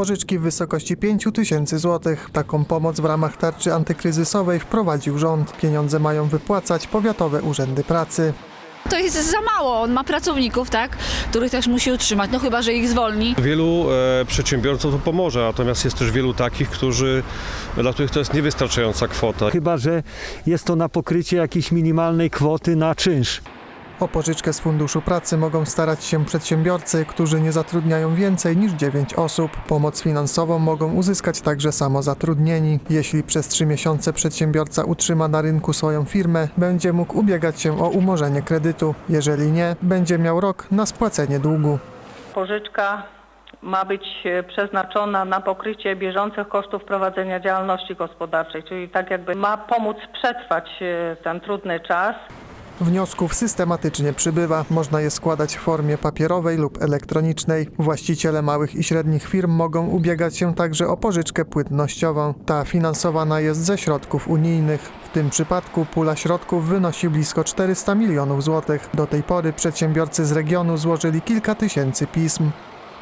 pożyczki w wysokości 5 tysięcy złotych. Taką pomoc w ramach tarczy antykryzysowej wprowadził rząd. Pieniądze mają wypłacać powiatowe urzędy pracy. To jest za mało. On ma pracowników, tak, których też musi utrzymać, no chyba, że ich zwolni. Wielu e, przedsiębiorcom to pomoże, natomiast jest też wielu takich, którzy, dla których to jest niewystarczająca kwota. Chyba, że jest to na pokrycie jakiejś minimalnej kwoty na czynsz. O pożyczkę z Funduszu Pracy mogą starać się przedsiębiorcy, którzy nie zatrudniają więcej niż 9 osób. Pomoc finansową mogą uzyskać także samozatrudnieni. Jeśli przez 3 miesiące przedsiębiorca utrzyma na rynku swoją firmę, będzie mógł ubiegać się o umorzenie kredytu. Jeżeli nie, będzie miał rok na spłacenie długu. Pożyczka ma być e, przeznaczona na pokrycie bieżących kosztów prowadzenia działalności gospodarczej, czyli tak jakby ma pomóc przetrwać e, ten trudny czas. Wniosków systematycznie przybywa. Można je składać w formie papierowej lub elektronicznej. Właściciele małych i średnich firm mogą ubiegać się także o pożyczkę płynnościową. Ta finansowana jest ze środków unijnych. W tym przypadku pula środków wynosi blisko 400 milionów złotych. Do tej pory przedsiębiorcy z regionu złożyli kilka tysięcy pism.